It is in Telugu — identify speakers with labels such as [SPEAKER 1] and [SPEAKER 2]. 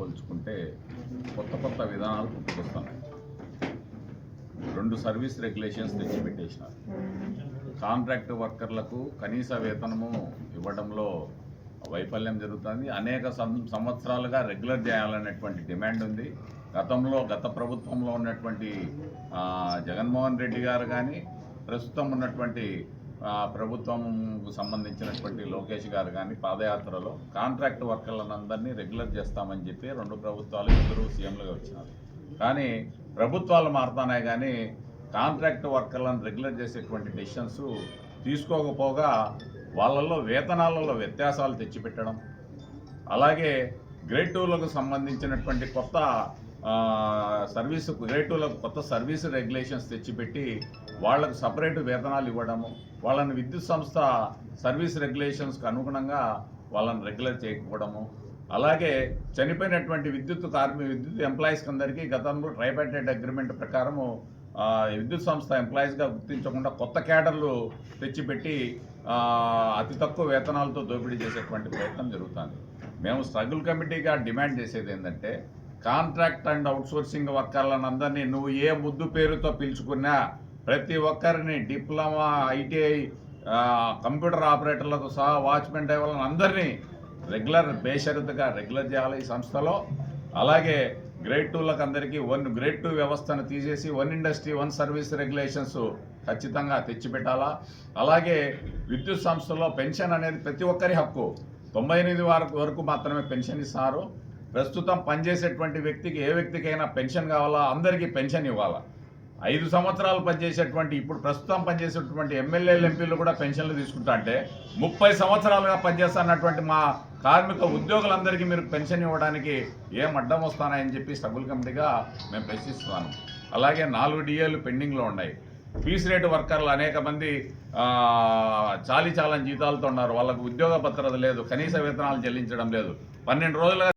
[SPEAKER 1] పోల్చుకుంటే కొత్త కొత్త విధానాలు పుట్టుకొస్తున్నాయి రెండు సర్వీస్ రెగ్యులేషన్స్ తెచ్చిపెట్టేసినారు. కాంట్రాక్ట్ వర్కర్లకు కనీస వేతనము ఇవ్వడంలో వైఫల్యం జరుగుతుంది. అనేక సం- సంవత్సరాలుగా రెగ్యులర్ చేయాలనేటువంటి డిమాండ్ ఉంది. గతంలో గత ప్రభుత్వంలో ఉన్నటువంటి జగన్మోహన్ రెడ్డి గారు కానీ ప్రస్తుతం ఉన్నటువంటి ప్రభుత్వంకు సంబంధించినటువంటి లోకేష్ గారు కానీ పాదయాత్రలో కాంట్రాక్ట్ వర్కర్లందరినీ రెగ్యులర్ చేస్తామని చెప్పి రెండు ప్రభుత్వాలు ఇద్దరు సీఎంలుగా వచ్చినారు. కానీ ప్రభుత్వాలు మారుతున్నాయి కానీ కాంట్రాక్ట్ వర్కర్లను రెగ్యులర్ చేసేటువంటి డెసిషన్స్ తీసుకోకపోగా వాళ్ళల్లో వేతనాలలో వ్యత్యాసాలు తెచ్చిపెట్టడం. అలాగే గ్రేడ్ టూలకు సంబంధించినటువంటి కొత్త సర్వీసు గ్రేటులకు కొత్త సర్వీసు రెగ్యులేషన్స్ తెచ్చిపెట్టి వాళ్ళకు సపరేట్ వేతనాలు ఇవ్వడము వాళ్ళని విద్యుత్ సంస్థ సర్వీస్ రెగ్యులేషన్స్కి అనుగుణంగా వాళ్ళని రెగ్యులర్ చేయకపోవడము అలాగే చనిపోయినటువంటి విద్యుత్ కార్మి విద్యుత్ ఎంప్లాయీస్కి అందరికీ గతంలో ట్రైపాటెడ్ అగ్రిమెంట్ ప్రకారము విద్యుత్ సంస్థ ఎంప్లాయీస్గా గుర్తించకుండా కొత్త క్యాడర్లు తెచ్చిపెట్టి అతి తక్కువ వేతనాలతో దోపిడీ చేసేటువంటి ప్రయత్నం జరుగుతుంది. మేము స్ట్రగుల్ కమిటీగా డిమాండ్ చేసేది ఏంటంటే కాంట్రాక్ట్ అండ్ అవుట్సోర్సింగ్ వర్కర్లను అందరినీ నువ్వు ఏ ముద్దు పేరుతో పిలుచుకున్నా ప్రతి ఒక్కరిని డిప్లొమా ఐటీఐ కంప్యూటర్ ఆపరేటర్లతో సహా వాచ్మెన్ డ్రైవర్లను అందరినీ రెగ్యులర్ బేషరతుగా రెగ్యులర్ చేయాలి ఈ సంస్థలో. అలాగే గ్రేడ్ టూలకు అందరికీ వన్ గ్రేడ్ టూ వ్యవస్థను తీసేసి one industry one service regulations ఖచ్చితంగా తెచ్చిపెట్టాలా. అలాగే విద్యుత్ సంస్థలో పెన్షన్ అనేది ప్రతి ఒక్కరి హక్కు. తొంభై ఎనిమిది వరకు వరకు మాత్రమే పెన్షన్ ఇస్తారు. ప్రస్తుతం పనిచేసేటువంటి వ్యక్తికి ఏ వ్యక్తికైనా పెన్షన్ కావాలా? అందరికీ పెన్షన్ ఇవ్వాలా? ఐదు సంవత్సరాలు పనిచేసేటువంటి ఇప్పుడు ప్రస్తుతం పనిచేసేటువంటి ఎమ్మెల్యేలు ఎంపీలు కూడా పెన్షన్లు తీసుకుంటా అంటే ముప్పై సంవత్సరాలుగా పనిచేస్తున్నటువంటి మా కార్మిక ఉద్యోగులందరికీ మీరు పెన్షన్ ఇవ్వడానికి ఏం అడ్డం వస్తానని చెప్పి సబుల్ కమిటీగా మేము ప్రశ్నిస్తున్నాను. అలాగే నాలుగు డిఏలు పెండింగ్లో ఉన్నాయి. పీస్ రేటు వర్కర్లు అనేక మంది చాలీ చాలని జీతాలతో ఉన్నారు. వాళ్ళకు ఉద్యోగ భద్రత లేదు కనీస వేతనాలు చెల్లించడం లేదు. పన్నెండు రోజులుగా